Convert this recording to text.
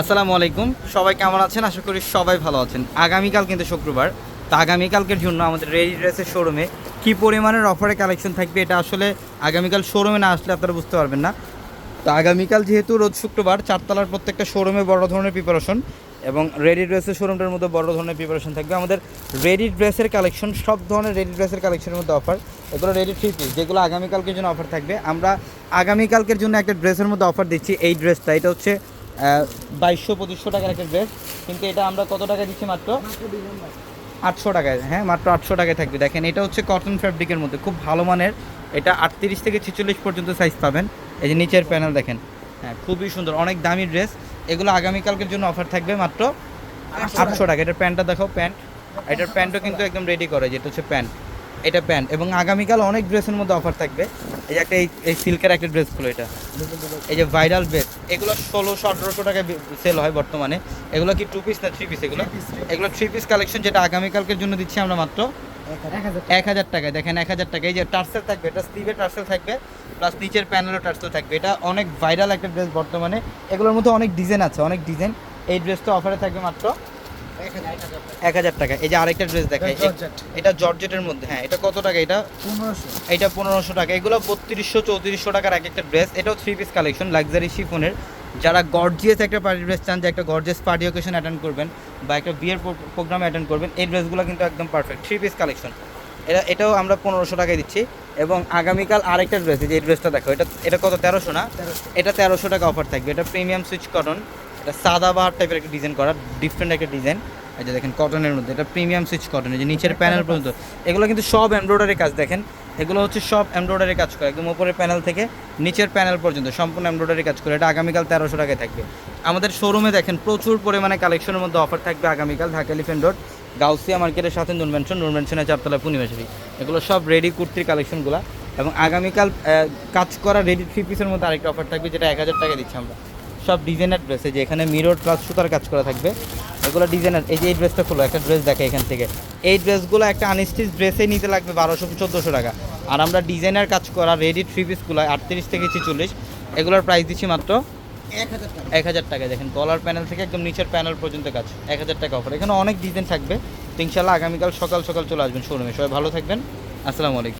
আসসালামু আলাইকুম। সবাই কেমন আছেন? আশা করি সবাই ভালো আছেন। আগামীকাল কিন্তু শুক্রবার। তো আগামীকালকের জন্য আমাদের রেডি ড্রেসের শোরুমে কি পরিমাণের অফারে কালেকশন থাকবে এটা আসলে আগামীকাল শোরুমে না আসলে আপনারা বুঝতে পারবেন না। তো আগামীকাল যেহেতু রোজ শুক্রবার, চারতলার প্রত্যেকটা শোরুমে বড় ধরনের প্রিপারেশন এবং রেডি ড্রেসের শোরুমটার মধ্যে বড় ধরনের প্রিপারেশন থাকবে। আমাদের রেডি ড্রেসের কালেকশন সব ধরনের রেডি ড্রেসের কালেকশনের মধ্যে অফার এগুলো রেডি থ্রি পিস যেগুলো আগামীকালকের জন্য অফার থাকবে। আমরা আগামীকালকের জন্য একটা ড্রেসের মধ্যে অফার দিচ্ছি এই ড্রেসটা এটা হচ্ছে বাইশশো পঁচিশশো টাকার একটা ড্রেস। কিন্তু এটা আমরা কত টাকা দিচ্ছি মাত্র? আটশো টাকায়। হ্যাঁ মাত্র আটশো টাকায় থাকবে। দেখেন, এটা হচ্ছে কটন ফ্যাব্রিকের মধ্যে। খুব ভালো মানের। এটা আটত্রিশ থেকে ছেচল্লিশ পর্যন্ত সাইজ পাবেন। এই যে নিচের প্যানেল দেখেন। হ্যাঁ খুবই সুন্দর। অনেক দামি ড্রেস। এগুলো আগামীকালকের জন্য অফার থাকবে মাত্র আটশো টাকা। এটার প্যান্টটা দেখো, প্যান্ট। এটার প্যান্টও কিন্তু একদম রেডি করে। যেটা হচ্ছে প্যান্ট। এটা প্যান্ট এবং আগামীকাল অনেক ড্রেসের মধ্যে অফার থাকবে। এই যে একটা এই সিল্কের একটা ড্রেসগুলো এটা। এই যে ভাইরাল ড্রেস এগুলো ষোলোশো আঠারোশো টাকায় সেল হয় বর্তমানে। এগুলো কি টু পিস না থ্রি পিস এগুলো? এগুলো থ্রি পিস কালেকশন যেটা আগামীকালকের জন্য দিচ্ছি আমরা মাত্র এক হাজার টাকায়। দেখেন এক হাজার টাকা এই যে টার্সেল থাকবে এটা স্লিভে টার্সেল থাকবে প্লাস নিচের প্যানেলও টার্সেল থাকবে। এটা অনেক ভাইরাল একটা ড্রেস বর্তমানে। এগুলোর মধ্যে অনেক ডিজাইন আছে অনেক ডিজাইন এই ড্রেসটা অফারে থাকবে মাত্র এক হাজার টাকা। এই যে আরেকটা ড্রেস দেখাই এটা জর্জেটের মধ্যে হ্যাঁ এটা কত টাকা এটা? পনেরোশো। এটা পনেরোশো টাকা। এগুলো বত্রিশশো চৌত্রিশশো টাকার এক একটা ড্রেস এটাও থ্রি পিস কালেকশন লাক্সারি শিফনের যারা গর্জিয়াস একটা পার্টি ড্রেস চান যে একটা গর্জিয়াস পার্টি অকেশন অ্যাটেন্ড করবেন বা একটা বিয়ের প্রোগ্রাম অ্যাটেন্ড করবেন এই ড্রেসগুলো কিন্তু একদম পারফেক্ট থ্রি পিস কালেকশন এটা এটাও আমরা পনেরোশো টাকায় দিচ্ছি। এবং আগামীকাল আরেকটা ড্রেস যে এই ড্রেসটা দেখো এটা এটা কত? তেরোশো না? এটা তেরোশো টাকা অফার থাকবে। এটা প্রিমিয়াম সুইচ কটন এটা সাদা বাহার টাইপের একটা ডিজাইন করা ডিফারেন্ট একটা ডিজাইন এই যে দেখেন কটনের মধ্যে এটা প্রিমিয়াম সুইচ কটন এই যে নিচের প্যানেল পর্যন্ত। এগুলো কিন্তু সব এমব্রয়ডারি কাজ দেখেন। এগুলো হচ্ছে সব এমব্রয়ডারি কাজ করে একদম উপরের প্যানেল থেকে নিচের প্যানেল পর্যন্ত সম্পূর্ণ এমব্রয়ডারি কাজ করে। এটা আগামীকাল তেরোশো টাকায় থাকবে। আমাদের শোরুমে দেখেন প্রচুর পরিমাণে কালেকশনের মধ্যে অফার থাকবে আগামীকাল ঢাকা এলিফেন্ট রোড গাউসিয়া মার্কেটের সাথে নুন মেনশন নুন মেনশনের চারতলা পূর্ণিমাশারি এগুলো সব রেডি কুর্তির কালেকশনগুলো এবং আগামীকাল কাজ করা রেডি থ্রি পিসের মধ্যে আরেকটা অফার থাকবে যেটা এক হাজার টাকা দিচ্ছি আমরা। সব ডিজাইনার ড্রেসে যে এখানে মিরর প্লাস সুতার কাজ করা থাকবে। এগুলো ডিজাইনার, এই যে এই ড্রেসটা খোলো, একটা ড্রেস দেখে এখান থেকে। এই ড্রেসগুলো একটা আনস্টিচ ড্রেসে নিতে লাগবে বারোশো চোদ্দোশো টাকা। আর আমরা ডিজাইনার কাজ করা রেডি থ্রি পিসগুলো আটত্রিশ থেকে ছেচল্লিশ, এগুলোর প্রাইস দিচ্ছি মাত্র এক হাজার টাকা। দেখেন কলার প্যানেল থেকে একদম নিচের প্যানেল পর্যন্ত কাজ, এক হাজার টাকা অফার এখানে অনেক ডিজাইন থাকবে। তো ইনশাল্লাহ আগামীকাল সকাল সকাল চলে আসবেন শোরুমে সবাই ভালো থাকবেন। আসসালামু আলাইকুম।